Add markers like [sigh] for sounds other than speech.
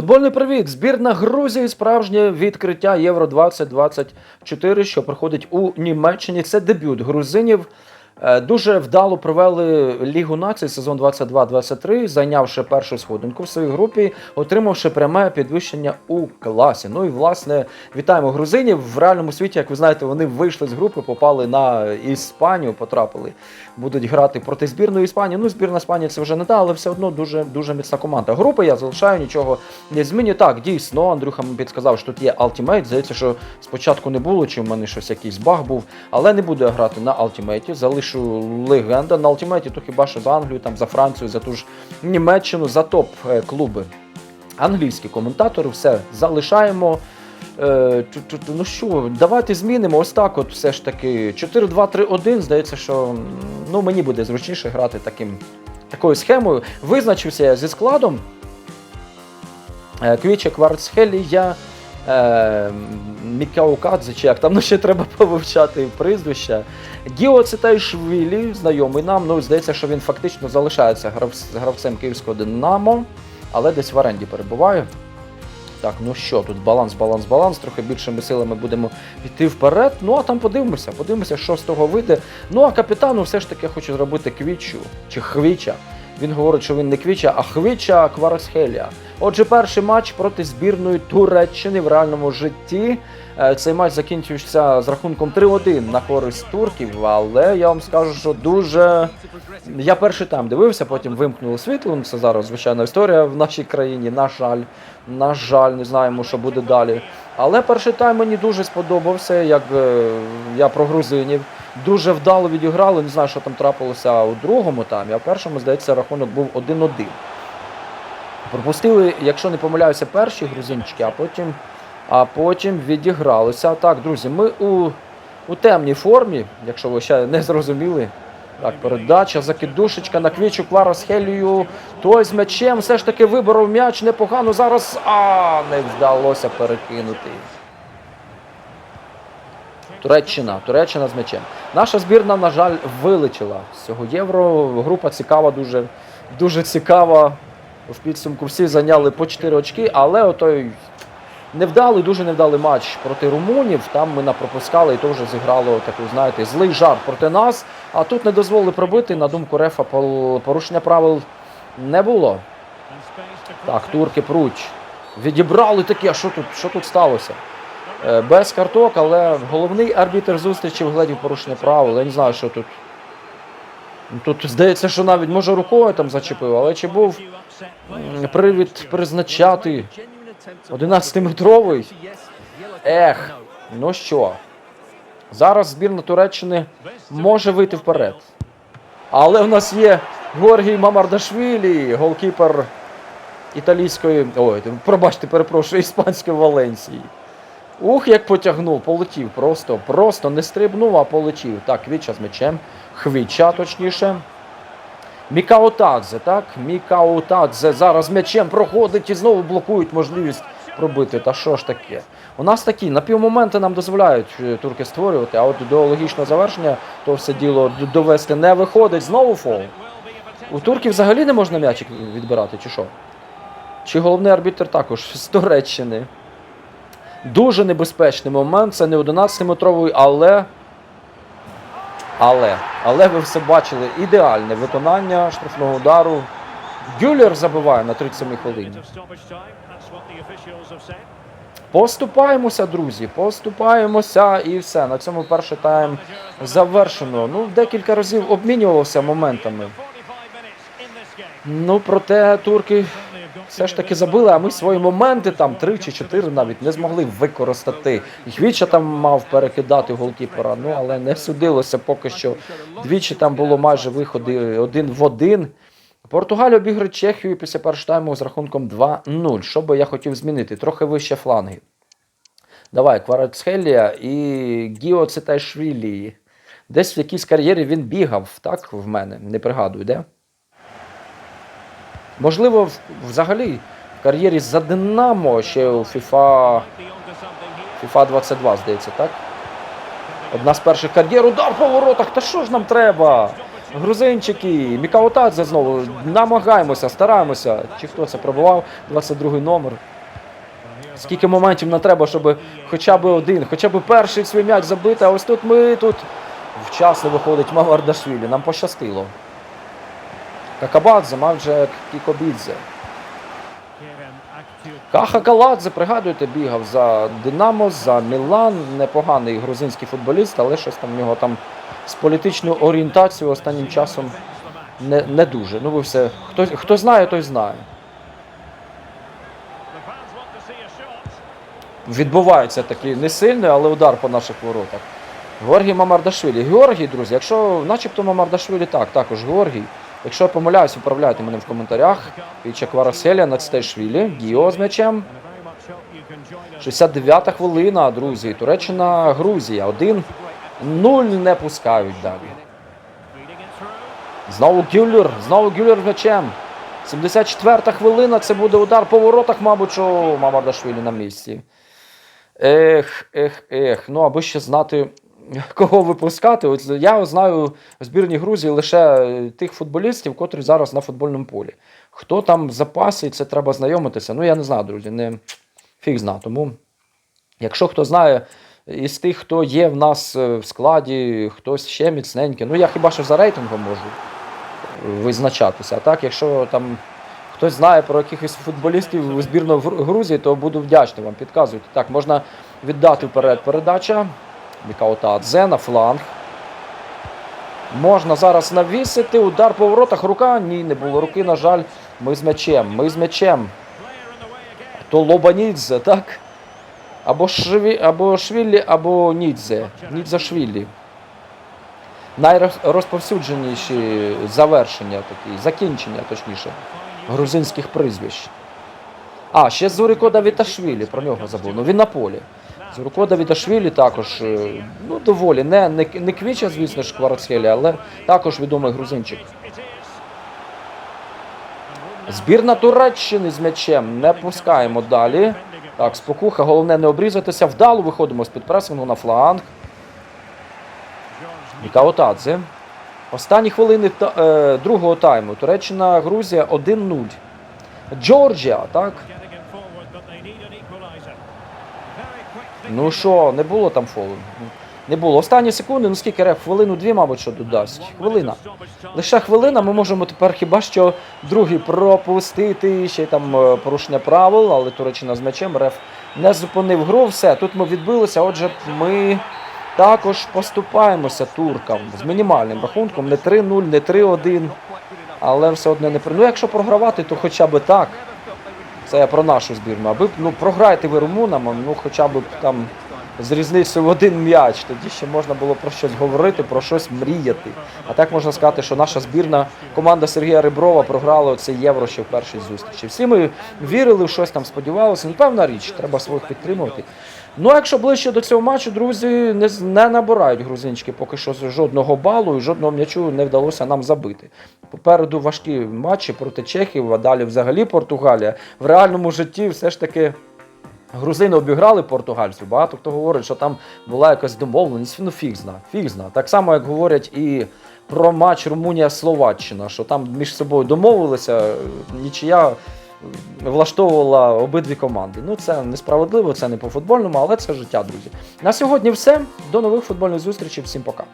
Футбольний привіт! Збірна Грузії справжнє відкриття Євро 2024, що проходить у Німеччині. Це дебют грузинів. Е, Дуже вдало провели Лігу націй сезон 22-23, зайнявши першу сходинку в своїй групі, отримавши пряме підвищення у класі. Ну і власне вітаємо грузинів. В реальному світі, як ви знаєте, вони вийшли з групи, попали на Іспанію, потрапили. Будуть грати проти збірної Іспанії. Ну, збірна Іспанії це вже не та, але все одно дуже дуже міцна команда. Групи я залишаю, нічого не змінюю. Так, дійсно, Андрюха мені що тут є Ultimate. Здається, що спочатку не було, чи в мене щось якийсь баг був. Але не буду грати на Ultimate, залишу легенда. На Ultimate, то хіба що за Англію, там за Францію, за ту ж Німеччину, за топ-клуби. Англійські коментатори, все залишаємо. Е, ну що, давайте змінимо. Ось так, от все ж таки. 4-2-3-1. Здається, що ну, мені буде зручніше грати таким, такою схемою. Визначився я зі складом. Е, Квіче Кварцхелія, е, Мікаукадзе, чи як там ну, ще треба повивчати прізвища. Гіо Цитайшвілі, знайомий нам. Ну, здається, що він фактично залишається гравц- гравцем київського Динамо, але десь в оренді перебуває. Так, ну що, тут баланс, баланс, баланс. Трохи більшими силами будемо йти вперед. Ну а там подивимося, подивимося, що з того вийде. Ну а капітану все ж таки хочу зробити квічу чи хвіча. Він говорить, що він не квіча, а хвіча Кварасхелія. Отже, перший матч проти збірної Туреччини в реальному житті. Е, Цей матч закінчився з рахунком 3-1 на користь турків, але я вам скажу, що дуже. Я перший там дивився, потім вимкнули світло. Це зараз звичайна історія в нашій країні. На жаль, на жаль, не знаємо, що буде далі. Але перший тайм мені дуже сподобався, як е, я про грузинів. Дуже вдало відіграли. Не знаю, що там трапилося у другому таймі, а в першому, здається, рахунок був 1-1. Пропустили, якщо не помиляюся, перші грузинчики, а потім, а потім відігралися. Так, друзі, ми у, у темній формі, якщо ви ще не зрозуміли. Так, передача, закидушечка на квічу Квара Хелію. Той з м'ячем все ж таки виборов м'яч непогано зараз. А не вдалося перекинути. Туреччина, Туреччина з м'ячем. Наша збірна, на жаль, вилетіла з цього євро. Група цікава, дуже, дуже цікава. В підсумку всі зайняли по 4 очки, але отой невдалий, дуже невдалий матч проти румунів. Там ми напропускали і то вже зіграло такий, знаєте, злий жарт проти нас. А тут не дозволили пробити. На думку Рефа, порушення правил не було. Так, турки пруч. Відібрали таке, що тут, що тут сталося? Е, Без карток, але головний арбітр зустрічі вгледів порушення правил. Я не знаю, що тут. Тут здається, що навіть може рукою там зачепив, але чи був привід призначати 11-метровий? Ех, ну що, зараз збірна Туреччини може вийти вперед. Але в нас є Георгій Мамардашвілі, голкіпер італійської. Ой, пробачте, перепрошую, іспанської Валенсії. Ух, як потягнув, полетів просто, просто не стрибнув, а полетів. Так, Квіча з м'ячем. Хвіча, точніше. Мікаотадзе, так? Мікаотадзе зараз м'ячем проходить і знову блокують можливість пробити. Та що ж таке? У нас такі напівмоменти нам дозволяють е, турки створювати, а от до логічного завершення то все діло довести не виходить. Знову фол. У турків взагалі не можна м'ячик відбирати, чи що? Чи головний арбітр також з Туреччини? Дуже небезпечний момент. Це не 11-метровий, але. Але. Але ви все бачили. Ідеальне виконання штрафного удару. Гюллер забиває на 37-й хвилині. Поступаємося, друзі. Поступаємося і все. На цьому перший тайм завершено. Ну, декілька разів обмінювався моментами. Ну, проте турки все ж таки забили, а ми свої моменти там три чи чотири навіть не змогли використати. І Хвіча там мав перекидати голкіпера, ну але не судилося поки що. Двічі там було майже виходи один в один. Португалія обіграє Чехію після першого тайму з рахунком 2-0. Що би я хотів змінити? Трохи вище фланги. Давай, Кварацхелія і Гіо Цитайшвілі. Десь в якійсь кар'єрі він бігав, так, в мене, не пригадую, де? Можливо, взагалі в кар'єрі за Динамо ще у FIFA, FIFA 22, здається, так? Одна з перших кар'єр, удар по воротах, та що ж нам треба? грузинчики, Мікаотадзе знову. Намагаємося, стараємося. Чи хто це пробував? 22 номер. Скільки моментів нам треба, щоб хоча б один, хоча б перший свій м'яч забити, а ось тут ми тут вчасно виходить Мавардашвілі. Нам пощастило. Какабадзе, мав вже Кікобідзе. Каха Каладзе, пригадуєте, бігав за Динамо, за Мілан. Непоганий грузинський футболіст, але щось там в нього там з політичною орієнтацією останнім часом не, не дуже. Ну ви все. Хто, хто знає, той знає. Відбувається такий не сильний, але удар по наших воротах. Георгій Мамардашвілі. Георгій, друзі, якщо начебто Мамардашвілі так, також Георгій. Якщо я помиляюсь, управляйте мене в коментарях. Віча Квараселя, Нацтешвілі, Гіо з м'ячем. 69-та хвилина, друзі. Туреччина, Грузія. 1-0 не пускають далі. Знову Гюллер, знову Гюллер з м'ячем. 74-та хвилина, це буде удар по воротах, мабуть, що Мамардашвілі на місці. Ех, ех, ех. Ну, аби ще знати, [laughs] кого випускати. От я знаю в збірній Грузії лише тих футболістів, котрі зараз на футбольному полі. Хто там в запасі, це треба знайомитися. Ну, я не знаю, друзі, не фіг зна. Тому, якщо хто знає із тих, хто є в нас е, в складі, хтось ще міцненький, ну я хіба що за рейтингом можу визначатися. А так, якщо там хтось знає про якихось футболістів у збірної Грузії, то буду вдячний вам. Підказуйте. Так, можна віддати вперед передача. Мікаота Адзе на фланг. Можна зараз навісити. Удар по воротах. Рука. Ні, не було руки, на жаль. Ми з м'ячем. Ми з м'ячем. То Лобанідзе, так? Або, Шві... або Швіллі, або Нідзе. Нідзе Швіллі. Найрозповсюдженіші завершення такі, закінчення, точніше, грузинських прізвищ. А, ще Зурико Давіташвілі, про нього забув. Ну він на полі. Зурико Давіташвілі також, е, ну, доволі, не, не, не квіча, звісно ж, Кварацхелі, але також відомий грузинчик. Збірна Туреччини з м'ячем не пускаємо далі. Так, спокуха, головне не обрізатися. Вдало виходимо з-під пресингу на фланг. Мікаотадзе. Останні хвилини та, е, другого тайму. Туреччина, Грузія 1-0. Джорджія, так? Ну що, не було там фолу? Не було. Останні секунди, ну скільки реф? Хвилину-дві, мабуть, що додасть. Хвилина. Лише хвилина, ми можемо тепер хіба що другий пропустити, ще й там е, порушення правил, але Туреччина з м'ячем реф не зупинив гру. Все, тут ми відбилися, отже, ми також поступаємося туркам з мінімальним рахунком, не 3-0, не 3-1, але все одно не при. Ну, якщо програвати, то хоча б так. Це я про нашу збірну. Аби ну, програйте ви румунам, ну хоча б там з різницею в один м'яч. Тоді ще можна було про щось говорити, про щось мріяти. А так можна сказати, що наша збірна команда Сергія Риброва програла це євро ще в першій зустрічі. Всі ми вірили в щось там, сподівалися. Ну, певна річ, треба своїх підтримувати. Ну, якщо ближче до цього матчу, друзі, не, не набирають грузинчики поки що жодного балу і жодного м'ячу не вдалося нам забити. Попереду важкі матчі проти Чехів, а далі взагалі Португалія. В реальному житті все ж таки. Грузини обіграли португальців. Багато хто говорить, що там була якась домовленість. Ну, фіг зна, фіг зна. Так само, як говорять і про матч Румунія-Словаччина, що там між собою домовилися, нічия влаштовувала обидві команди. Ну, це несправедливо, це не по футбольному, але це життя, друзі. На сьогодні все. До нових футбольних зустрічей. Всім пока.